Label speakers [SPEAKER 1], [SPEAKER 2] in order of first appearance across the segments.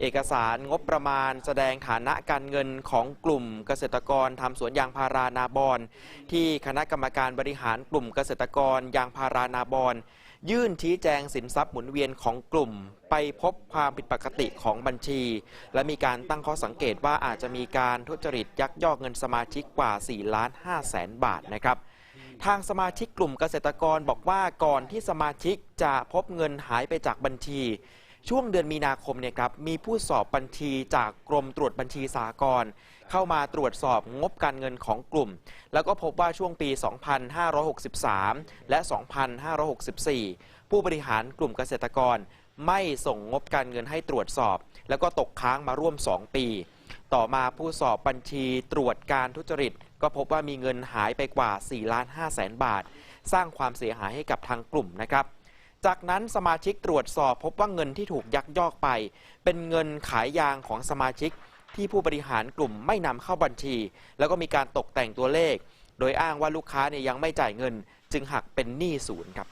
[SPEAKER 1] เอกสารงบประมาณ แสดงฐานะการเงินของกลุ่มเกษตรกรทำสวนยางพารานาบอนที่คณะกรรมการบริหารกลุ่มเกษตรกรยางพารานาบอนยื่นชี้แจงสินทรัพย์หมุนเวียนของกลุ่ม ไปพบความผิดปกติของบัญชี และมีการตั้งข้อสังเกตว่าอาจจะมีการทุจริตยักยอกเงินสมาชิกกว่า 4 ล้าน5แสนบาทนะครับทางสมาชิกกลุ่มเกษตรกรบอกว่าก่อนที่สมาชิกจะพบเงินหายไปจากบัญชี ช่วงเดือนมีนาคมเนี่ยครับมีผู้สอบบัญชีจากกรมตรวจบัญชีสากลเข้ามาตรวจสอบงบการเงินของกลุ่ม แล้วก็พบว่าช่วงปี 2563 และ 2564 ผู้บริหารกลุ่มเกษตรกร ไม่ส่งงบการเงินให้ตรวจสอบ แล้วก็ตกค้างมาร่วม 2 ปี ต่อมาผู้สอบบัญชีตรวจการทุจริต ก็พบว่ามีเงินหายไปกว่า 4 ล้าน5แสนบาท สร้างความเสียหายให้กับทางกลุ่มนะครับ จากนั้นสมาชิกตรวจสอบพบว่าเงินที่ถูกยักยอกไป เป็นเงินขายยางของสมาชิกที่ผู้บริหารกลุ่มไม่นำเข้าบัญชี แล้วก็มีการตกแต่งตัวเลข โดยอ้างว่าลูกค้าเนี่ยยังไม่จ่ายเงิน จึงหักเป็นหนี้ศูนย์ครับ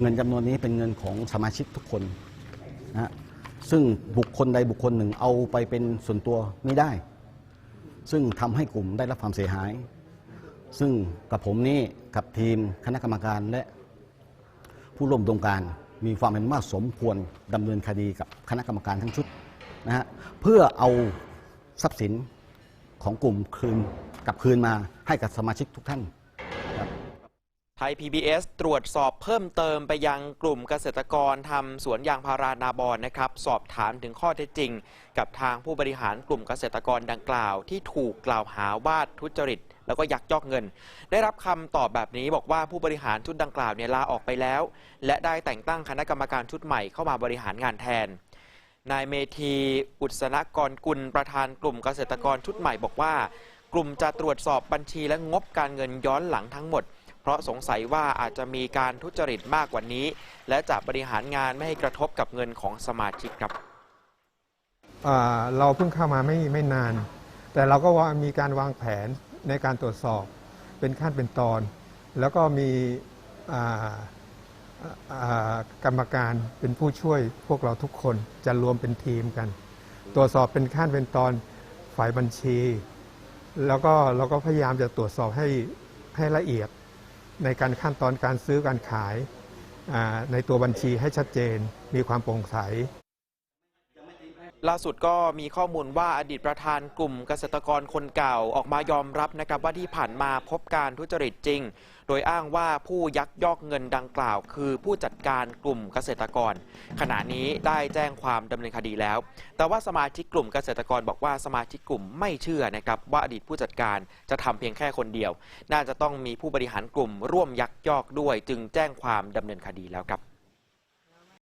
[SPEAKER 2] เงินจำนวนนี้เป็นเงินของสมาชิกทุกคนนะฮะซึ่งบุคคลใดบุคคลหนึ่งเอาไปเป็นส่วนตัวไม่ได้ ซึ่งทำให้กลุ่มได้รับความเสียหาย ซึ่งกับผมนี่กับทีมคณะกรรมการและ ผู้ร่วมโครงการมีความเห็นว่าสมควรดำเนินคดีกับคณะกรรมการทั้งชุดนะฮะเพื่อเอาทรัพย์สินของกลุ่มคืนกลับคืนมาให้กับสมาชิกทุกท่าน
[SPEAKER 1] ไทย PBS ตรวจสอบเพิ่มเติมไปยังกลุ่มเกษตรกรทำสวนยางพารานาบอนนะครับ สอบถามถึงข้อเท็จจริง กับทางผู้บริหารกลุ่มเกษตรกรดังกล่าว ที่ถูกกล่าวหาว่าทุจริต แล้วก็ยักยอกเงิน ได้รับคำตอบแบบนี้บอกว่าผู้บริหารชุดดังกล่าวเนี่ยลาออกไปแล้ว และได้แต่งตั้งคณะกรรมการชุดใหม่เข้ามาบริหารงานแทน นายเมธีอุตสนกรกุลประธานกลุ่มเกษตรกรชุดใหม่บอกว่า กลุ่มจะตรวจสอบบัญชีและงบการเงินย้อนหลังทั้งหมดเพราะสงสัยว่าอาจจะมีการทุจริตมากกว่านี้ และจะบริหารงานไม่ให้กระทบกับเงินของสมาชิกครับ
[SPEAKER 3] เราเพิ่งเข้ามาไม่ไม่นาน แต่เราก็ว่ามีการวางแผน ในการตรวจสอบเป็นขั้นเป็นตอน แล้วก็มีกรรมการเป็นผู้ช่วยพวกเราทุกคนจะรวมเป็นทีมกัน ตรวจสอบเป็นขั้นเป็นตอนฝ่ายบัญชี แล้วก็เราก็พยายามจะตรวจสอบให้ให้ละเอียดในการขั้นตอนการซื้อการขายในตัวบัญชีให้ชัดเจนมีความโปร่งใส
[SPEAKER 1] ล่าสุดก็มีข้อมูลว่าอดีตประธานกลุ่มเกษตรกรคนเก่าออกมายอมรับนะครับว่าที่ผ่านมาพบการทุจริตจริง โดยอ้างว่าผู้ยักยอกเงินดังกล่าว คือผู้จัดการกลุ่มเกษตรกร ขณะนี้ได้แจ้งความดำเนินคดีแล้ว แต่ว่าสมาชิกกลุ่มเกษตรกรบอกว่าสมาชิกกลุ่มไม่เชื่อนะครับว่าอดีตผู้จัดการจะทำเพียงแค่คนเดียว น่าจะต้องมีผู้บริหารกลุ่มร่วมยักยอกด้วย จึงแจ้งความดำเนินคดีแล้วครับ